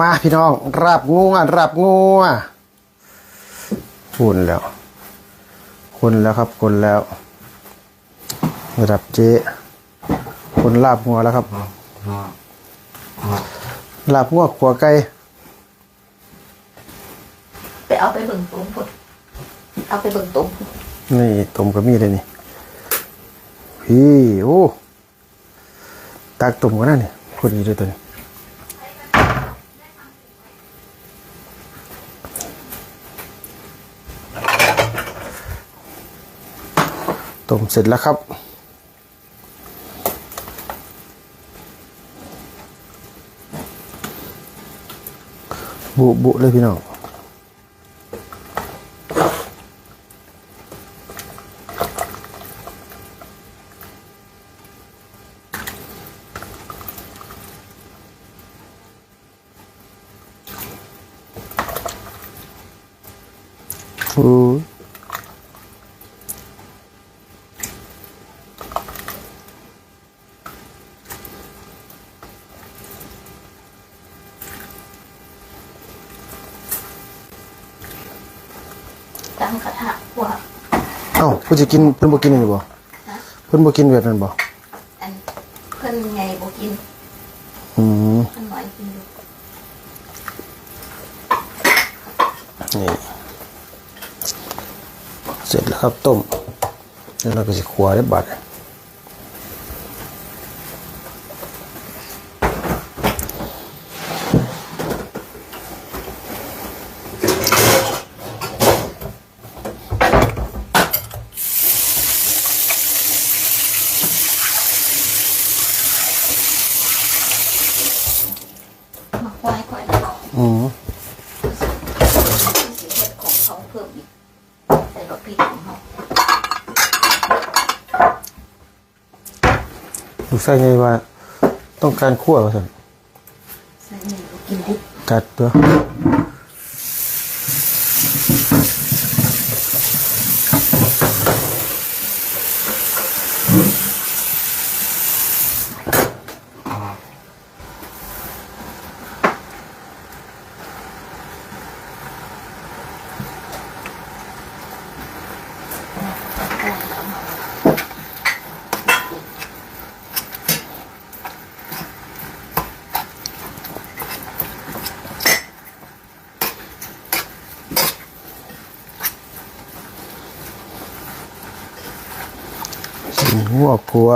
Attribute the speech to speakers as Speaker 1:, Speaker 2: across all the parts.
Speaker 1: มาพี่น้องรับงูอะรับงูอะคุณแล้วคนแล้วครับคนแล้วรับเจ๊คนลาบงัวแล้วครับลาบงัวขัวไก่
Speaker 2: ไปเอาไปเบิ่งตุ้มพุ่นเอาไปเบิ่งตุ้มพุ่น
Speaker 1: นี่ต้มก็มีเลยนี่พี่โอ้ตักต้มก็นั่นนี่พอดีเลยตัวนี้ ต้มเสร็จแล้วครับ บุบุเลยพี่น้องโอ้ย
Speaker 2: ตั้งกระทะหัว
Speaker 1: เอ้าเพิ่นจะกินเพิ่นบ่กินนี่บ่เพิ่นบ่กินแบบนั้นบ่
Speaker 2: อันเพิ่นไงบ่กิน
Speaker 1: อืม
Speaker 2: เพิ่นน้อยกินอยู่
Speaker 1: นี่เสร็จแล้วครับต้มแล้วเราก็สิคั่วได้บัด
Speaker 2: มาควายควายแล้ว
Speaker 1: อืม
Speaker 2: สิเฮ็ดของเขาเพิ่มอีกใส่รสพริกของเขา
Speaker 1: ลูกชายไงว่า ต้องการขั่วว่าซั่น
Speaker 2: ใส่ไงก็กินดิบ
Speaker 1: จัดตัว หัวคั่ว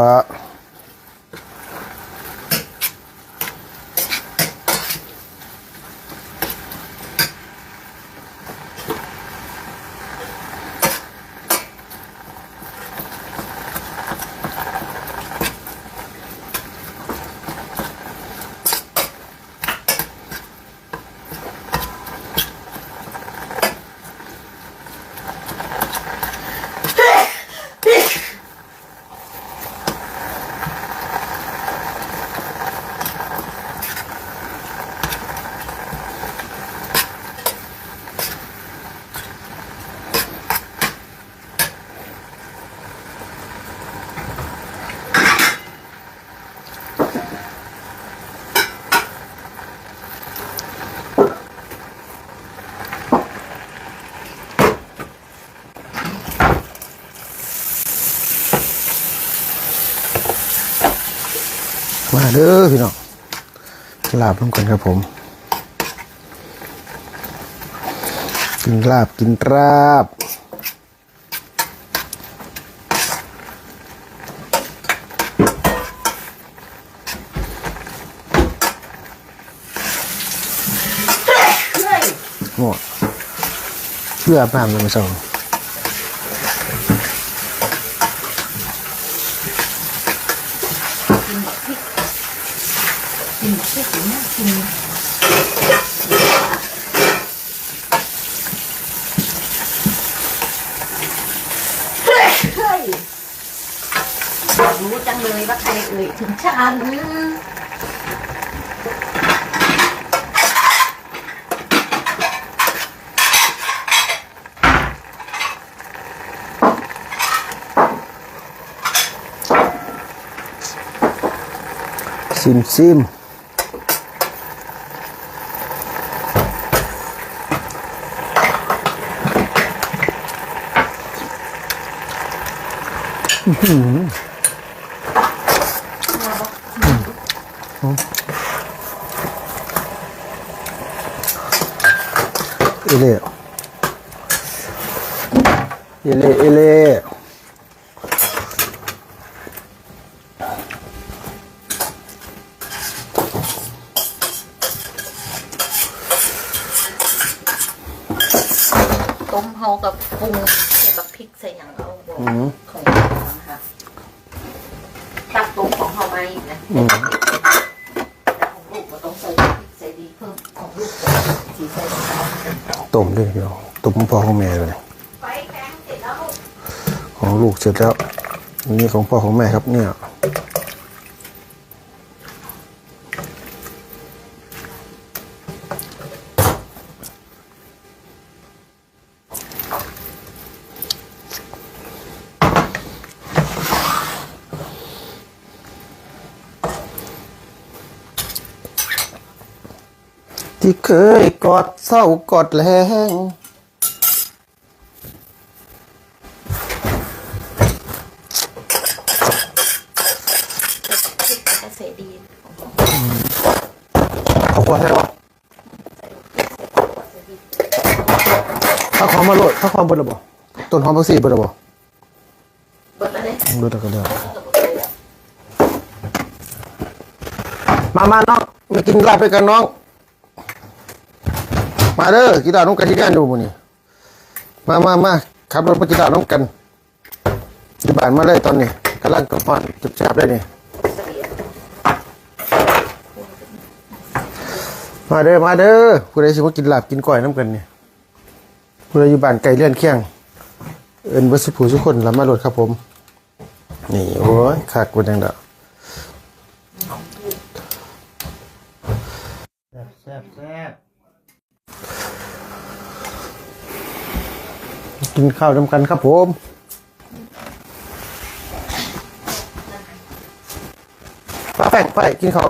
Speaker 1: เด้อพี่น้องลาบลงก่อนครับผมกินลาบกินราบ
Speaker 2: เฮ้ย
Speaker 1: หมดเพื่ออาบน้ำเลยมาส่ง
Speaker 2: người trứng chăn sim sim Mm-hmm. เอ
Speaker 1: เล่เอเล่เอเล่
Speaker 2: ต้มเฮากับปรุงใส่บักพริกใส่หยังเอาบอกของนะคะตักต้มของเฮามาอีกนะแต่ของลูกก็ต้องใส่พริกใส่ดีเพิ่มของลูกสีใส่
Speaker 1: ต้มด้วยพี่น้องต้มพ่อของแม่เลย
Speaker 2: ไฟแข็งเสร็จแล้วลูก
Speaker 1: ของลูกเสร็จแล้ว นี่ของพ่อของแม่ครับเนี่ย ที่ เคยกอดเศร้ากอดแรง
Speaker 2: พริกก็ใส่ดีของเรา
Speaker 1: ขอบคุณครับถ้าความมาโหลดถ้าความเบดระบบต้นหอมพักซี่เบดระบบ
Speaker 2: เบิดแล้วเนี่ย
Speaker 1: ดูตะกันเดียวมามาน้องมากินลาบไปกันน้อง มาเด้อกินลาบน้องกันที่งานดูมือนี้มามามาขับรถมากินลาบน้องกันที่บ้านมาเลยตอนนี้กำลังกับฟันจับจับเลยนี่
Speaker 2: ย
Speaker 1: มาเด้อมาเด้อผู้ใดสิมากินหลาบกินก้อยน้ำกันเนี่ยผู้ใดอยู่บ้านไก่เลื่อนเคียง เอินเบดสุผู้ทุกคนรับมาโหลดครับผม นี่โอ้ยขากเป็นยังดอกแซ่บแซ่บ กินข้าวน้ำกันครับผมป้าแป้งไปกินข้าว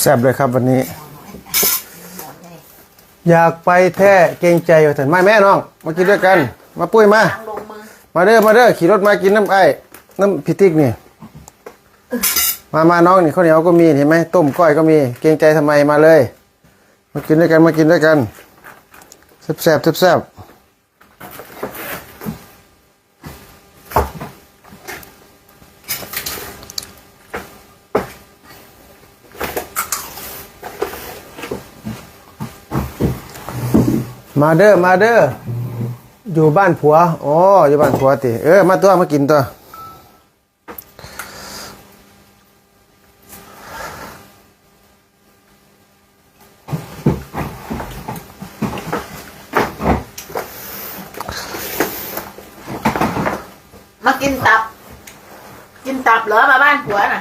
Speaker 1: แซ่บเลยครับวันนี้ อยากไปแท้เกรงใจว่าแต่ไม่แม่น้อง มากินด้วยกัน มาปุ้ยมา
Speaker 2: ลงมือ
Speaker 1: มาเด้อมาเด้อขี่รถมากินน้ำไอ้น้ำพิติกนี่ มามาน้องนี่ข้าวเหนียวก็มีเห็นไหมต้มก้อยก็มี เกรงใจทำไมมาเลย มากินด้วยกันมากินด้วยกันแซ่บแซ่บแซ่บ มาเด้อมาเด้ออยู่บ้านผัวอ๋ออยู่บ้านผัวติเออมาตัวมากินตัว
Speaker 2: มากินตับ กินตับเหรอมาบ้านผัวน่ะ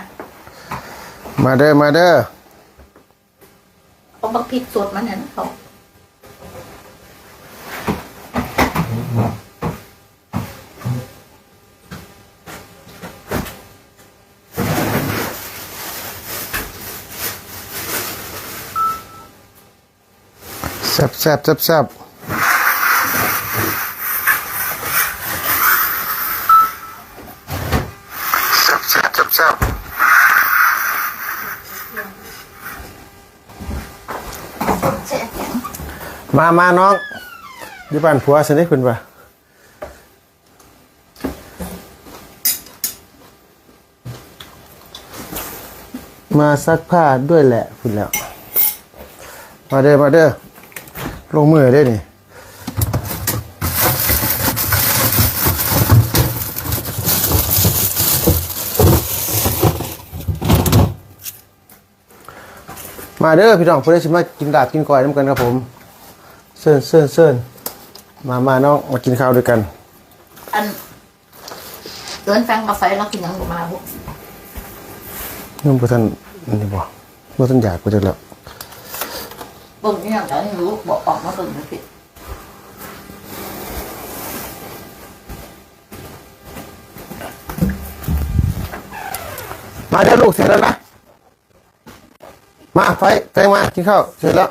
Speaker 1: มาเด้อมาเด้อ
Speaker 2: เอาบักพริกสดมันเนี่ยนะเขา
Speaker 1: แซบแซบแซบแซบมามาน้องดิบันผัวสนิทคุณปะมาซักผ้าด้วยแหละคุณแล้ว มาเด้อมาเด้อ ลงมือได้นี่มาเด้อพี่น้องเพื่อนสิมากินดาบกินก้อยน้ำกันครับผมเซินเซินเซินมามาน้องมากินข้าวด้วยกัน
Speaker 2: อันเดินแฟงกาแฟแล้วกินยังบ่มาบุ
Speaker 1: นุ่มประทันนี่บ่บ่ทันอยากไปจักแล้ว
Speaker 2: เบิ่งนี่ทางการรู้บอกออกมาเบิ่งนะพี่
Speaker 1: มาแล้วลูกเสร็จแล้วนะ มาไฟไตมากินข้าวเสร็จแล้ว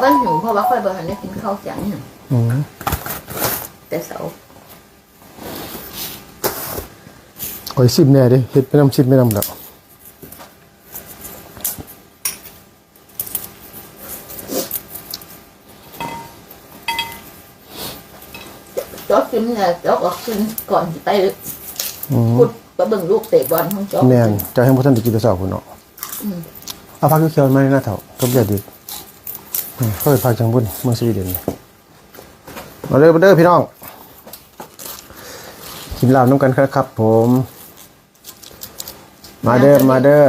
Speaker 2: ก็หิวเพราะว่าค่อยเบอร์หันได้กินข้าวเสียงหนึ่ แต่เสาร์
Speaker 1: คอยซิมแน่ดิเฮ็ดไปน้ำซิมไม่น้ำแล้ว
Speaker 2: จอดกินเนี่ยจอดก็กินก่อนสิไป
Speaker 1: อืม
Speaker 2: พุดไปเบิ่งลูกเตะบอลของจอด
Speaker 1: แม่นจะให้พ่ท่านได้กินแต่เช้าพุ่นเนาะ
Speaker 2: อืม
Speaker 1: เอาพักเขียวๆมาในหน้าเถากับยาดิบอืมเขาไปพักจังบุญเมืองสวีเดนมาเด้อมาเด้อพี่น้อง กินเหล้าน้ำกันครับผม มาเด้อมาเด้อ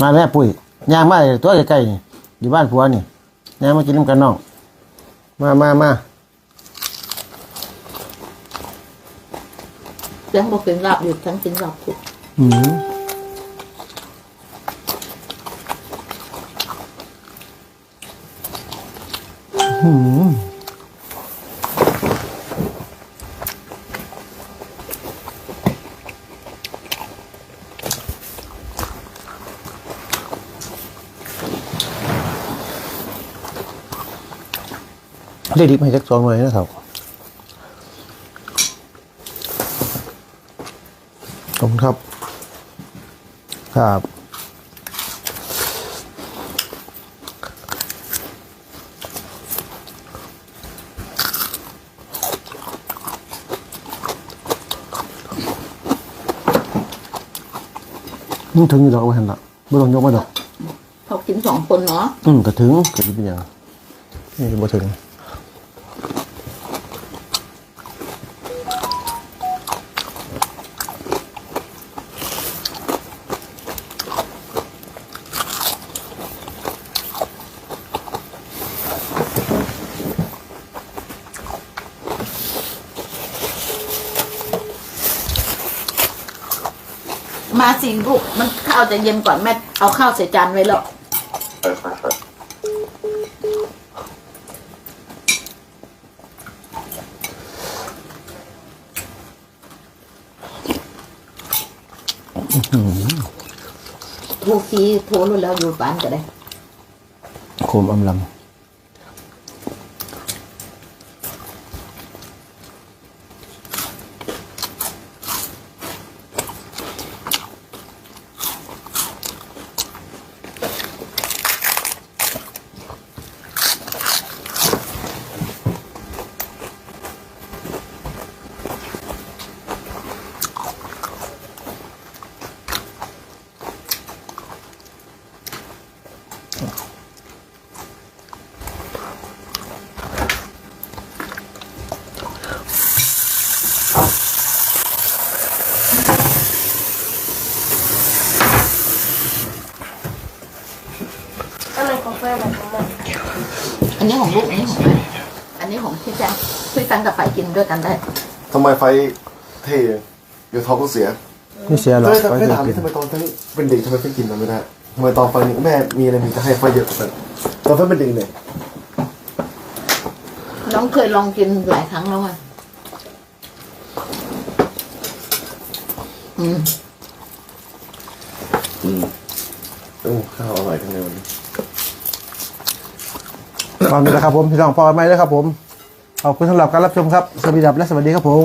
Speaker 1: มาแม่ปุ้ยย่างมาเลยตัวใกล้ๆนี่อยู่บ้านผัวนี่ย่างมากินน้ำกันน้องมามามา
Speaker 2: เสียงบอกกินลาบอยู่ทั้งกินลาบพุด
Speaker 1: อืมอืม เรียกดิบให้จักสองหน่อยนะครับขอบคุณครับ ครับมึงถึงอยู่ดอกว่าเห็นละบ่ต้องยกมาดอก
Speaker 2: เขากินสองคนเนาะ
Speaker 1: อืมก็ถึงก็สิเป็นหยังนี่บ่ถึงา
Speaker 2: สิลูกมันข้าวจะเย็นก่อนแม่เอาข้าวใส่จานไว้แล้วโทรทีโทรรู้แล้วอยู่บ้านก็ได้
Speaker 1: โคมอำลำ
Speaker 2: อั นนี้ของลูกอันนี้ของแม่อันนี้ของพี่แจ๊คพี่แฟนกับไปกินด้วยกันได้
Speaker 3: ทำไมไฟเท่เดี๋ยวท้องก็เสีย
Speaker 1: ไม่เสียหรอก
Speaker 3: เฮ้ยแต่
Speaker 1: ไป
Speaker 3: ไม่
Speaker 1: เถ
Speaker 3: ถาม
Speaker 1: อะกิน
Speaker 3: ทำไมตอนที่เป็นเด็กทำไมเพิ่งกินมันไม่ได้ทำไมตอนไฟนี้แม่มีอะไรมีจะให้ไฟเยอะกว่านั้นตอนเพิ่งเป็นเด็กเนี่ย
Speaker 2: น้องเคยลองกินหลายครั้งแล้วอะอืม
Speaker 3: โอ้ข้าวอร่อยทั้งนั้นวันนี้
Speaker 1: ตอนนี้นะครับผมพี่น้องพอไหมเลยครับผมขอบคุณสำหรับการรับชมครับสวัสดีครับและสวัสดีครับผม